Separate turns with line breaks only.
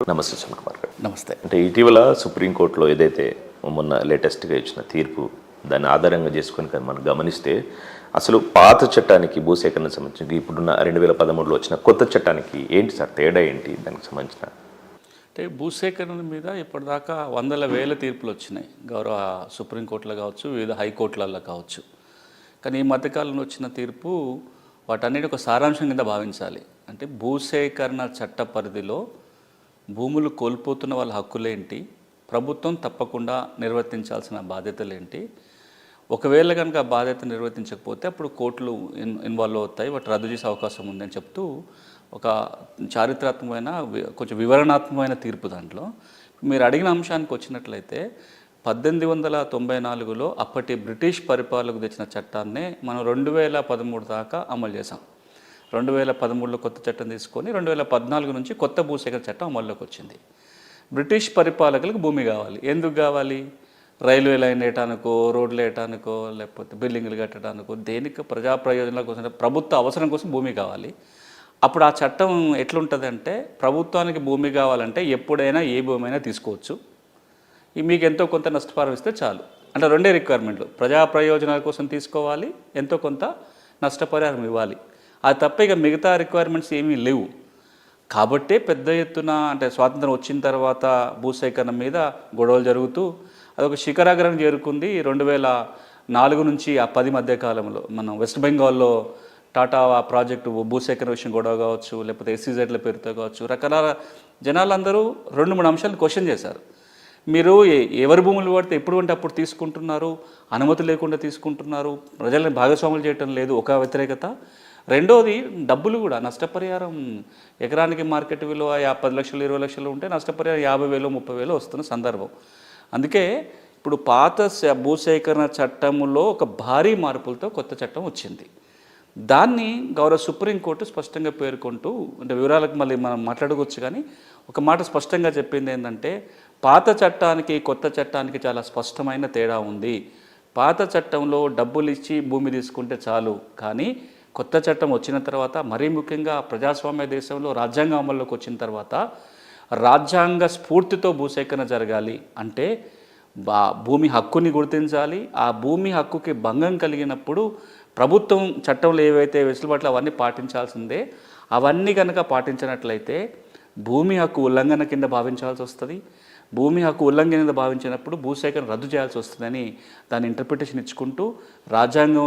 నమస్తే సుమన్ కుమార్ గారు.
నమస్తే.
అంటే ఇటీవల సుప్రీంకోర్టులో ఏదైతే మొన్న లేటెస్ట్గా ఇచ్చిన తీర్పు దాన్ని ఆధారంగా చేసుకొని కనుక మనం గమనిస్తే అసలు పాత చట్టానికి భూసేకరణ సంబంధించి ఇప్పుడున్న రెండు వేల పదమూడులో వచ్చిన కొత్త చట్టానికి ఏంటి సార్ తేడా ఏంటి దానికి సంబంధించిన?
అంటే భూసేకరణ మీద ఇప్పటిదాకా వందల వేల తీర్పులు వచ్చినాయి. గౌరవ సుప్రీంకోర్టులో కావచ్చు వివిధ హైకోర్టులలో కావచ్చు. కానీ ఈ మధ్యకాలంలో వచ్చిన తీర్పు వాటన్నిటి ఒక సారాంశం కింద భావించాలి. అంటే భూసేకరణ చట్ట పరిధిలో భూములు కోల్పోతున్న వాళ్ళ హక్కులేంటి? ప్రభుత్వం తప్పకుండా నిర్వర్తించాల్సిన బాధ్యతలేంటి? ఒకవేళ కనుక ఆ బాధ్యత నిర్వర్తించకపోతే అప్పుడు కోర్టులు ఇన్ ఇన్వాల్వ్ అవుతాయి వాటి రద్దు చేసే అవకాశం ఉందని చెప్తూ ఒక చారిత్రాత్మకమైన కొంచెం వివరణాత్మకమైన తీర్పు దాంట్లో. మీరు అడిగిన అంశానికి వచ్చినట్లయితే పద్దెనిమిది వందల తొంభై నాలుగులో అప్పటి బ్రిటిష్ పరిపాలకు తెచ్చిన చట్టాన్నే మనం రెండు వేల పదమూడు దాకా అమలు చేసాం రెండు వేల పదమూడులో కొత్త చట్టం తీసుకొని రెండు వేల పద్నాలుగు నుంచి కొత్త భూసేకరణ చట్టం అమల్లోకి వచ్చింది. బ్రిటిష్ పరిపాలకులకు భూమి కావాలి. ఎందుకు కావాలి? రైల్వే లైన్ వేయటానికో రోడ్లు వేయటానికో లేకపోతే బిల్డింగ్లు కట్టడానికో దేనికి ప్రజా ప్రయోజనాల కోసం ప్రభుత్వ అవసరం కోసం భూమి కావాలి. అప్పుడు ఆ చట్టం ఎట్లుంటుందంటే ప్రభుత్వానికి భూమి కావాలంటే ఎప్పుడైనా ఏ భూమి అయినా తీసుకోవచ్చు మీకు ఎంతో కొంత నష్టపరం ఇస్తే చాలు. అంటే రెండే రిక్వైర్మెంట్లు ప్రజా ప్రయోజనాల కోసం తీసుకోవాలి ఎంతో కొంత నష్టపరిహారం ఇవ్వాలి. అది తప్ప ఇక మిగతా రిక్వైర్మెంట్స్ ఏమీ లేవు. కాబట్టే పెద్ద ఎత్తున అంటే స్వాతంత్రం వచ్చిన తర్వాత భూసేకరణ మీద గొడవలు జరుగుతూ అదొక శిఖరాగ్రం చేరుకుంది. రెండు వేల నాలుగు నుంచి ఆ పది మధ్య కాలంలో మనం వెస్ట్ బెంగాల్లో టాటా ఆ ప్రాజెక్టు భూసేకరణ విషయం గొడవ కావచ్చు లేకపోతే ఎస్సీజెడ్ల పేరుతో కావచ్చు రకరకాల జనాలందరూ రెండు మూడు అంశాలు క్వశ్చన్ చేశారు. మీరు ఎవరి భూములు పడితే ఎప్పుడు అంటే అప్పుడు తీసుకుంటున్నారు? అనుమతి లేకుండా తీసుకుంటున్నారు? ప్రజల్ని భాగస్వాములు చేయటం లేదు? ఒక వ్యతిరేకత? రెండోది డబ్బులు కూడా నష్టపరిహారం. ఎకరానికి మార్కెట్ విలువ యా పది లక్షలు ఇరవై లక్షలు ఉంటే నష్టపరిహారం యాభై వేలు ముప్పై వేలు వస్తున్న సందర్భం. అందుకే ఇప్పుడు పాత భూసేకరణ చట్టంలో ఒక భారీ మార్పులతో కొత్త చట్టం వచ్చింది. దాన్ని గౌరవ సుప్రీంకోర్టు స్పష్టంగా పేర్కొంటూ అంటే వివరాలకు మళ్ళీ మనం మాట్లాడుకోవచ్చు కానీ ఒక మాట స్పష్టంగా చెప్పింది ఏంటంటే పాత చట్టానికి కొత్త చట్టానికి చాలా స్పష్టమైన తేడా ఉంది. పాత చట్టంలో డబ్బులు ఇచ్చి భూమి తీసుకుంటే చాలు. కానీ కొత్త చట్టం వచ్చిన తర్వాత మరీ ముఖ్యంగా ప్రజాస్వామ్య దేశంలో రాజ్యాంగం అమల్లోకి వచ్చిన తర్వాత రాజ్యాంగ స్ఫూర్తితో భూసేకరణ జరగాలి అంటే బా భూమి హక్కుని గుర్తించాలి. ఆ భూమి హక్కుకి భంగం కలిగినప్పుడు ప్రభుత్వం చట్టంలో ఏవైతే వెసులుబాట్లు అవన్నీ పాటించాల్సిందే అవన్నీ కనుక పాటించినట్లయితే భూమి హక్కు ఉల్లంఘన కింద భావించాల్సి వస్తుంది. భూమి హక్కు ఉల్లంఘన కింద భావించినప్పుడు భూసేకరణ రద్దు చేయాల్సి వస్తుందని దాని ఇంటర్ప్రిటేషన్ ఇచ్చుకుంటూ రాజ్యాంగం